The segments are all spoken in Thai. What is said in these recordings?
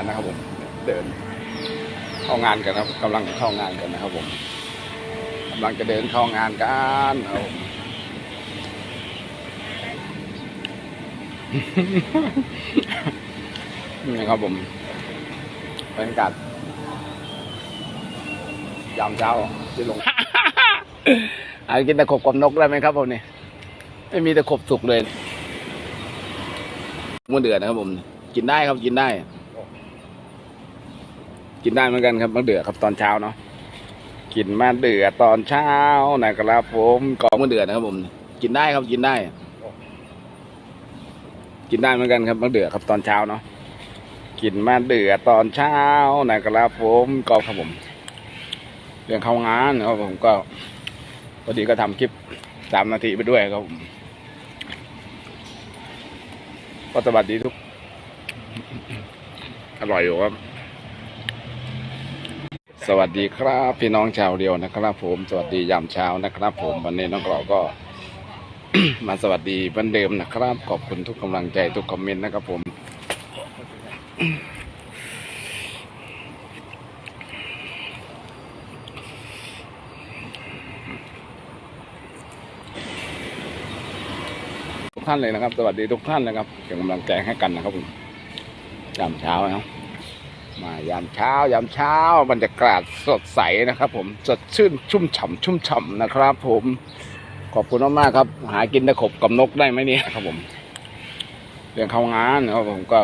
านนะครับผม เดิน เข้างานกันครับกำลังเข้างานกันนะครับผมกำลังจะเดินเข้างานกันครับผมนี่ครับผมบรรยากาศยามเช้าที่ลงอากินตะขบกับนกได้ไหมครับผมนี่ไม่มีตะขบสุกเลยมะเดือนะครับผม กินได้ครับกินได้ กินได้เหมือนกันครับมะเดือครับตอนเช้าเนาะกินมะเดือตอนเช้านะครับผมกองมะเดือนะครับผม กินได้ครับกินได้ กินได้เหมือนกันครับมะเดือครับตอนเช้าเนาะกินมะเดือตอนเช้านะครับผมก็ครับผม เรื่องเข้างานนะครับผมก็พอดีก็ทำคลิปสามนาทีไปด้วยครับผมก็สวัสดีทุก อร่อยอยู่ครับ สวัสดีครับพี่น้องชาวเดียวนะครับ ผมสวัสดียามเช้านะครับ ผมวันนี้น้องกรอก็ มาสวัสดีเหมือนเดิมนะครับ ขอบคุณทุกกำลังใจทุกคอมเมนต์นะครับผม ทุกท่านเลยนะครับ สวัสดีทุกท่านนะครับเป็นกำลังใจให้กันนะครับผมยามเช้านะครับ มายามเช้ายามเช้าบรรยากาศสดใสนะครับ ผมสดชื่นชุ่มฉ่ำชุ่มฉ่ำนะครับ ผมขอบคุณมากๆครับ หากินตะขบกับนกได้ไหมเนี่ยครับผมเรื่องเข้างานนะครับผมก็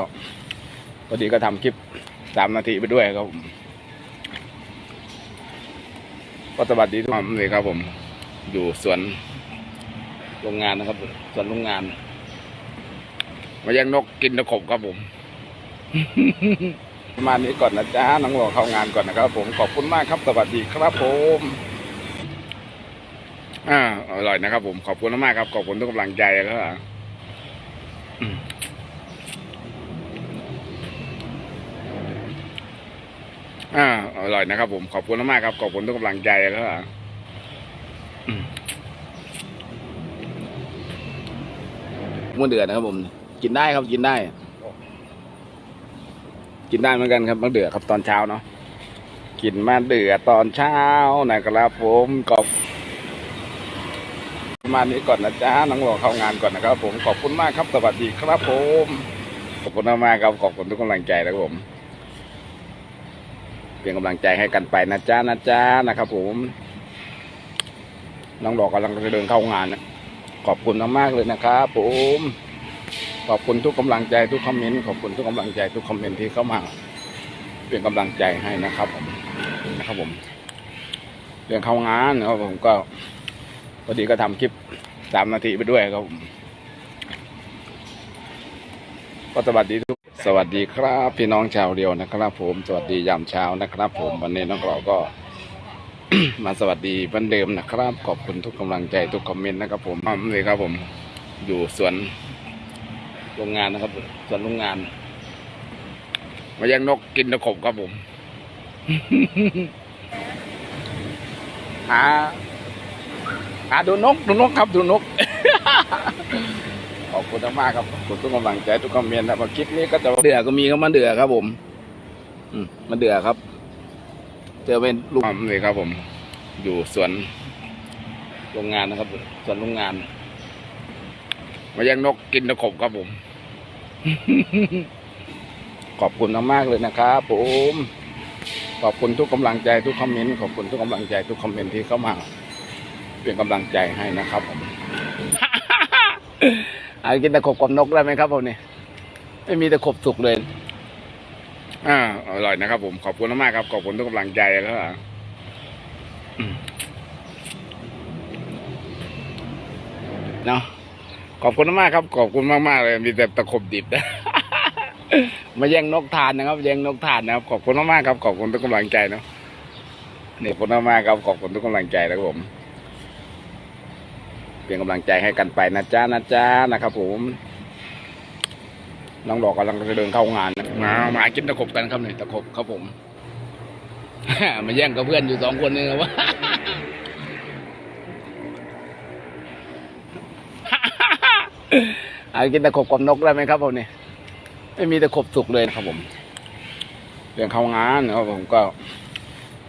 พอดีก็ทำคลิปสามนาทีไปด้วยครับผมก็สวัสดีทุกท่านเลยครับ ผม อยู่สวนโรงงานนะครับสวนโรงงาน มายังนกกินตะขบครับผม ประมาณนี้ก่อนนะจ๊ะน้องหลวเข้างานก่อนนะครับ ผมขอบคุณมากครับสวัสดีครับผมอ่าอร่อยนะครับ ผมขอบคุณมากครับขอบคุณทุกกำลังใจแล้วอะอ่าอร่อยนะครับ ผมขอบคุณมากครับขอบคุณทุกกำลังใจแล้วอะอืมมะเดือนะครับผม กินได้ครับกินได้ กินได้เหมือนกันครับมะเดือครับตอนเช้าเนาะกินมะเดือตอนเช้านะครับผมขอบประมาณนี้ก่อนนะจ๊ะน้องหลวงเข้างานก่อนนะครับผมขอบคุณมากครับสวัสดีครับผมขอบคุณมากๆครับขอบคุณทุกกำลังใจนะครับผมเป็นกำลังใจให้กันไปนะจ๊ะนะจ๊ะนะครับ ผมน้องดอกกำลังจะเดินเข้างานนะขอบคุณมากๆเลยนะครับ ผม ขอบคุณทุกกำลังใจทุกคอมเมนต์ขอบคุณทุกกำลังใจทุกคอมเมนต์ที่เข้ามาเป็นกำลังใจให้นะครับผมนะครับผม เรื่องเข้างานนะครับผมก็พอดีก็ทำคลิปสามนาทีไปด้วยครับผมก็สวัสดีทุกสวัสดีครับ พี่น้องชาวเดียวนะครับ ผมสวัสดียามเช้านะครับ ผมวันนี้น้องเราก็มาสวัสดีเหมือนเดิมนะครับ ขอบคุณทุกกำลังใจทุกคอมเมนต์นะครับ ผมเลยครับผมอยู่สวน โรงงานนะครับสวนโรงงาน มายังนกกินตะขบครับผม หาอ่าดูนกดูนกครับดูนก ขอบคุณมากครับขอบคุณทุกกำลังใจทุกคอมเมนต์นะครับคลิปนี้ก็จะเดือก็มีก็มาเดือครับผม อืมมาเดือครับ เจอเป็นลูกเลยครับผม อยู่สวนโรงงานนะครับสวนโรงงานมายังนกกินตะขบครับผม ขอบคุณมากๆเลยนะครับผมขอบคุณทุกกำลังใจทุกคอมเมนต์ขอบคุณทุกกำลังใจทุกคอมเมนต์ที่เข้ามาเป็นกำลังใจให้นะครับผมอากินตะขบกับนกได้ไหมครับผมนี่ไม่มีตะขบสุกเลยอ่าอร่อยนะครับ ผมขอบคุณมากครับขอบคุณทุกกำลังใจแล้วเนาะ ขอบคุณมากครับ ขอบคุณมากมากเลย มีแต่ตะขบดิบนะ มาแย่งนกทานนะครับแย่งนกทานนะครับ ขอบคุณมากครับ ขอบคุณทุกกำลังใจเนาะนี่ขอบคุณมากครับ ขอบคุณทุกกำลังใจนะครับผมเป็นกำลังใจให้กันไปนะจ๊ะนะจ๊ะนะครับ ผมน้องดอกกำลังจะเดินเข้างานนะมามากินตะขบกันครับเนี่ยตะขบครับผมมาแย่งกับเพื่อนอยู่สองคนนึงครับว่า อากินตะขบกับนกได้ไหมครับผมเนี่ยไม่มีตะขบสุกเลยนะครับผม เรื่องเข้างานนะครับผมก็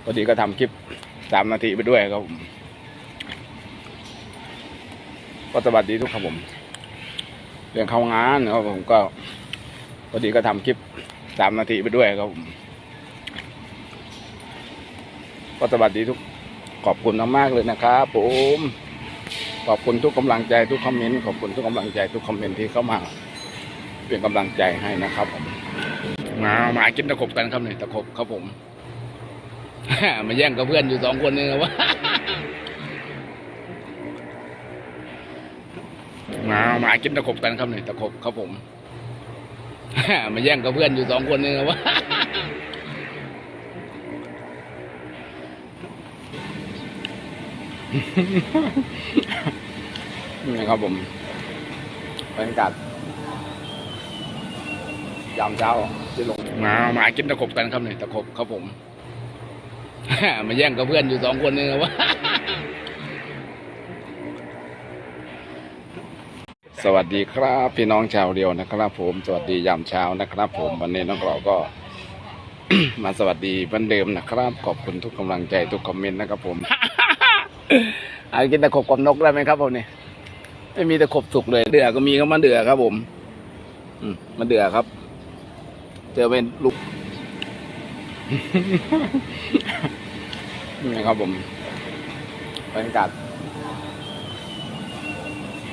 พอดีก็ทำคลิปสามนาทีไปด้วยครับผมก็สวัสดีทุกครับผม เรื่องเข้างานนะครับผมก็พอดีก็ทำคลิปสามนาทีไปด้วยครับผมก็สวัสดีทุกขอบคุณมากๆเลยนะครับผม ขอบคุณทุกกำลังใจทุกคอมเมนต์ขอบคุณทุกกำลังใจทุกคอมเมนต์ที่เข้ามาเป็นกำลังใจให้นะครับผมมามากินตะขบกันครับเนี่ยตะขบครับผมมาแย่งกับเพื่อนอยู่สองคนนึงวะมามากินตะขบกันครับเนี่ยตะขบครับผมมาแย่งกับเพื่อนอยู่สองคนนึงวะ นี่นะครับผมบรรยากาศยามเช้าที่ลงมามากินตะขบกันครับเนี่ยตะขบครับผมมาแย่งกับเพื่อนอยู่สองคนนึงวะสวัสดีครับพี่น้องชาวเดียวนะครับ ผมสวัสดียามเช้านะครับ ผมวันนี้น้องเราก็ มาสวัสดีเหมือนเดิมนะครับ ขอบคุณทุกกำลังใจทุกคอมเมนต์นะครับผม อากินตะขบกับนกได้ไหมครับผมเนี่ยไม่มีตะขบสุกเลย เดือก็มีก็มาเดือครับ ผมอืมมาเดือครับ เจอเป็นลูกนี่ครับผมบรรยากาศ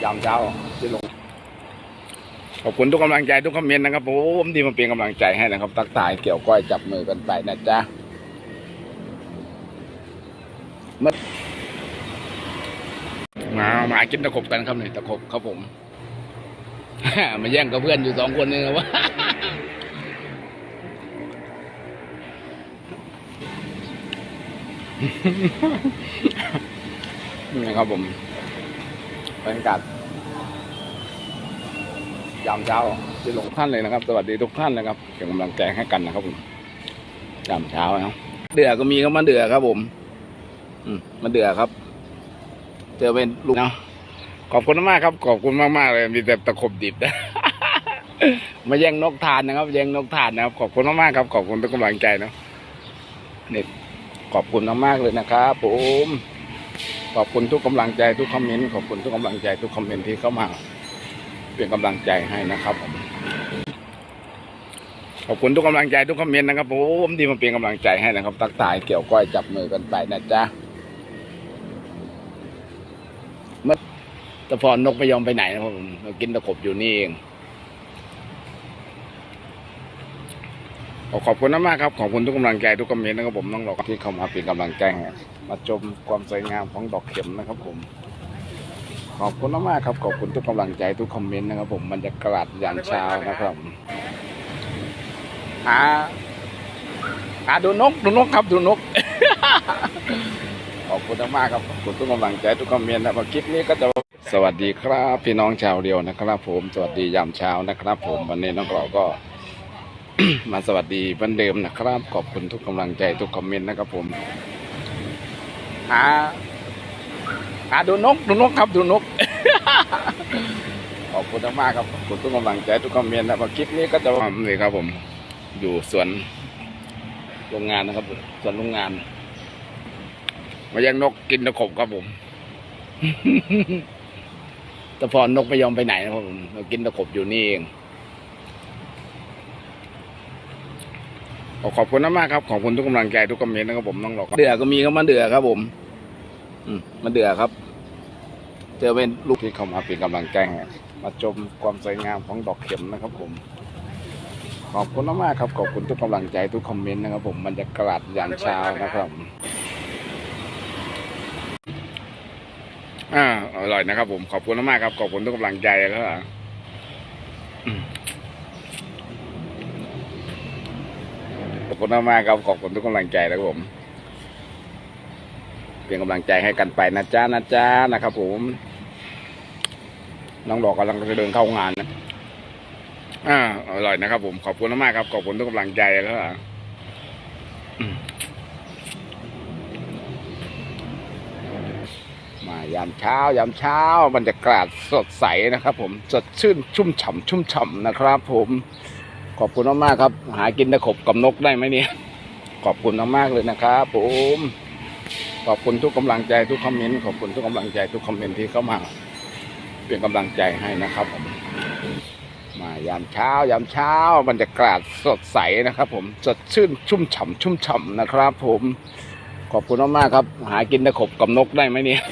ยามเช้าที่ลงขอบคุณทุกกำลังใจทุกคอมเมนต์นะครับผมที่มาเป็นกำลังใจให้นะครับ ตักทายเกี่ยวก้อยจับมือกันไปนะจ๊ะมา มามากินตะขบกันครับเนี่ยตะขบครับผมมาแย่งกับเพื่อนอยู่สองคนนึงวะนี่นะครับผมบรรยากาศยามเช้าที่ลงท่านเลยนะครับ สวัสดีทุกท่านนะครับเป็นกำลังใจให้กันนะครับผมยามเช้านะครับเดือก็มีก็มาเดือครับผม อืมมาเดือครับ เจอเป็นลูกเนาะขอบคุณมากครับ ขอบคุณมากๆเลย มีแต่ตะขบดิบนะมาแย่งนกทานนะครับแย่งนกทานนะครับ ขอบคุณมากๆครับ ขอบคุณทุกกำลังใจเนาะนี่ขอบคุณมากๆเลยนะครับ ผม ขอบคุณทุกกำลังใจทุกคอมเมนต์ขอบคุณทุกกำลังใจทุกคอมเมนต์ที่เข้ามาเป็นกำลังใจให้นะครับผมขอบคุณทุกกำลังใจทุกคอมเมนต์นะครับผมที่มาเป็นกำลังใจให้นะครับ ตักตายเกี่ยวก้อยจับมือกันไปนะจ๊ะเมื่อตะพอนนกไม่ยอมไปไหนนะครับผมกินตะขบอยู่นี่เองขอขอบคุณมากครับ ขอบคุณทุกกำลังใจทุกคอมเมนต์นะครับผมน้องหลอกที่เข้ามาเป็นกำลังใจมาชมความสวยงามของดอกเข็มนะครับผม ขอบคุณมากครับ ขอบคุณทุกกำลังใจทุกคอมเมนต์นะครับผมบรรยากาศยามเช้านะครับหาหาดูนกดูนกครับดูนก อบคุณมากครับขอบคุณทุกกำลังใจทุกคอมเมนต์นะครับคลิปนี้ก็จะสวัสดีครับพี่น้องชาวเดียวนะครับ ผมสวัสดียามเช้านะครับ ผมวันนี้น้องเราก็ มาสวัสดีเหมือนเดิมนะครับ ขอบคุณทุกกำลังใจทุกคอมเมนต์นะครับผมหาหาดูนกดูนกครับดูนกขอบคุณมากครับขอบคุณทุกกำลังใจทุกคอมเมนต์นะครับคลิปนี้ก็จะนี่ครับผม อยู่สวนโรงงานนะครับสวนโรงงาน มายังนกกินตะขบครับผมแตะพอนนกไม่ยอมไปไหนนะครับผมเรากินตะขบอยู่นี่เองขอขอบคุณมากๆครับ ขอบคุณทุกกำลังใจทุกคอมเมนต์นะครับผมน้องหลอกเดือก็มีก็มาเดือครับผม อืมมาเดือครับ เจอเป็นลูกที่เข้ามาเป็นกำลังใจให้มาชมความสวยงามของดอกเข็มนะครับผม ขอบคุณมากๆครับ ขอบคุณทุกกำลังใจทุกคอมเมนต์นะครับผมบรรยากาศยามเช้านะครับ อ่าอร่อยนะครับผมขอบคุณมากครับขอบคุณทุกกำลังใจแล้วอืมขอบคุณมากครับขอบคุณทุกกำลังใจนะครับผมเป็นกำลังใจให้กันไปนะจ๊ะนะจ๊ะนะครับผมน้องดอกกำลังจะเดินเข้างานนะอ่าอร่อยนะครับผมขอบคุณมากครับขอบคุณทุกกำลังใจแล้วก็อืมมา ยามเช้ายามเช้าบรรยากาศสดใสนะครับ ผมสดชื่นชุ่มฉ่ำชุ่มฉ่ำนะครับ ผมขอบคุณมากๆครับ หากินตะขบกับนกได้ไหมเนี่ยขอบคุณมากๆเลยนะครับ ผมขอบคุณทุกกำลังใจทุกคอมเมนต์ขอบคุณทุกกำลังใจทุกคอมเมนต์ที่เข้ามาเป็นกำลังใจให้นะครับผมมายามเช้ายามเช้าบรรยากาศสดใสนะครับ ผมสดชื่นชุ่มฉ่ำชุ่มฉ่ำนะครับ ผมขอบคุณมากๆครับ หากินตะขบกับนกได้ไหมเนี่ย